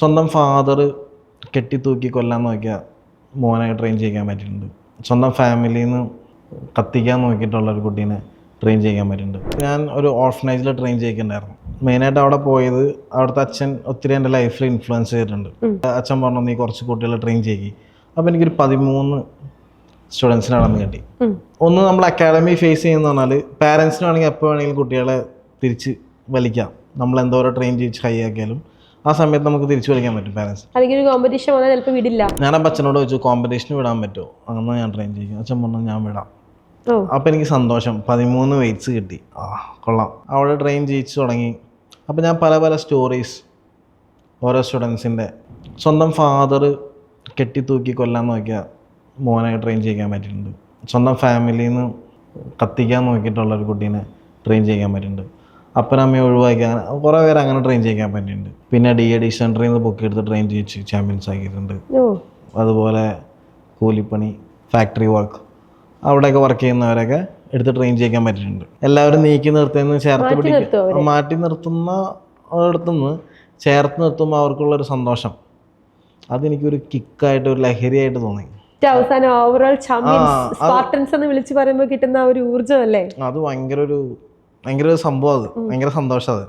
സ്വന്തം ഫാദർ കെട്ടിത്തൂക്കി കൊല്ലാൻ നോക്കിയ മോനെ ട്രെയിൻ ചെയ്യാൻ പറ്റിയിട്ടുണ്ട്. സ്വന്തം ഫാമിലിയിൽ നിന്ന് കത്തിക്കാൻ നോക്കിയിട്ടുള്ള ഒരു കുട്ടീനെ ട്രെയിൻ ചെയ്യാൻ പറ്റിയിട്ടുണ്ട്. ഞാൻ ഒരു ഓർഫനേജിൽ ട്രെയിൻ ചെയ്യിക്കുന്നുണ്ടായിരുന്നു. മെയിനായിട്ട് അവിടെ പോയത് അവിടുത്തെ അച്ഛൻ ഒത്തിരി എന്റെ ലൈഫിൽ ഇൻഫ്ലുവൻസ് ചെയ്തിട്ടുണ്ട്. അച്ഛൻ പറഞ്ഞു നീ കുറച്ച് കുട്ടികളെ ട്രെയിൻ ചെയ്യി അപ്പോൾ എനിക്കൊരു പതിമൂന്ന് സ്റ്റുഡൻസിനെ അളന്ന് കിട്ടി. ഒന്ന് നമ്മൾ അക്കാഡമി ഫേസ് ചെയ്യുന്ന പറഞ്ഞാൽ പാരൻസിനാണെങ്കിൽ എപ്പോൾ വേണമെങ്കിലും കുട്ടികളെ തിരിച്ച് വലിക്കാം. നമ്മൾ എന്തോരം ട്രെയിൻ ചെയ്യിച്ച് ഹൈ ആക്കിയാലും ആ സമയത്ത് നമുക്ക് തിരിച്ചു കളിക്കാൻ പറ്റും പാരൻസ് അല്ലെങ്കിൽ ഒരു കോമ്പറ്റീഷൻ വന്നാൽ ചിലപ്പോൾ വിടില്ല. ഞാൻ അപ്പം അച്ഛനോട് ചോദിച്ചു കോമ്പറ്റീഷന് വിടാൻ പറ്റുമോ? അങ്ങനെ ഞാൻ ട്രെയിൻ ചെയ്യും. അച്ഛൻ പറഞ്ഞു ഞാൻ വിടാം. അപ്പൊ അപ്പോൾ എനിക്ക് സന്തോഷം. പതിമൂന്ന് വെയിറ്റ്സ് കിട്ടി. ആ കൊള്ളാം. അവിടെ ട്രെയിൻ ചെയ്യിച്ചു തുടങ്ങി. അപ്പോൾ ഞാൻ പല പല സ്റ്റോറീസ് ഓരോ സ്റ്റുഡൻസിന്റെ സ്വന്തം ഫാദർ കെട്ടി തൂക്കി കൊല്ലാൻ നോക്കിയ മോനെ ട്രെയിൻ ചെയ്യാൻ പറ്റിയിട്ടുണ്ട്. സ്വന്തം ഫാമിലിന്ന് നിന്ന് കത്തിക്കാൻ നോക്കിയിട്ടുള്ള ഒരു കുട്ടീനെ ട്രെയിൻ ചെയ്യാൻ പറ്റിയിട്ടുണ്ട്. അപ്പനമ്മയെ ഒഴിവാക്കാൻ കുറേ പേര് അങ്ങനെ ട്രെയിൻ ചെയ്യിക്കാൻ പറ്റിയിട്ടുണ്ട്. പിന്നെ ഡി നിന്ന് ബുക്ക് എടുത്ത് ട്രെയിൻ ചെയ്യിച്ച് ചാമ്പ്യൻസ് ആക്കിയിട്ടുണ്ട്. അതുപോലെ കൂലിപ്പണി ഫാക്ടറി വർക്ക് അവിടെയൊക്കെ വർക്ക് ചെയ്യുന്നവരൊക്കെ എടുത്ത് ട്രെയിൻ ചെയ്യിക്കാൻ പറ്റിയിട്ടുണ്ട്. എല്ലാവരും നീക്കി നിർത്തുന്ന ചേർത്ത് പിടിക്കും മാറ്റി നിർത്തുന്ന അടുത്തുനിന്ന് ചേർത്ത് നിർത്തുമ്പോൾ അവർക്കുള്ളൊരു സന്തോഷം. അതെനിക്കൊരു കിക്കായിട്ട് ഒരു ലഹരിയായിട്ട് തോന്നി. അവസാനം ഓവറോൾ ചാമ്പ്യൻസ് സ്പാർട്ടൻസ് എന്ന് വിളിച്ചു പറയുമ്പോൾ കിട്ടുന്ന ഒരു ഊർജം അല്ലേ? അത് ഭയങ്കര ഒരു ഭയങ്കര ഒരു സംഭവം അത്. ഭയങ്കര സന്തോഷം അത്.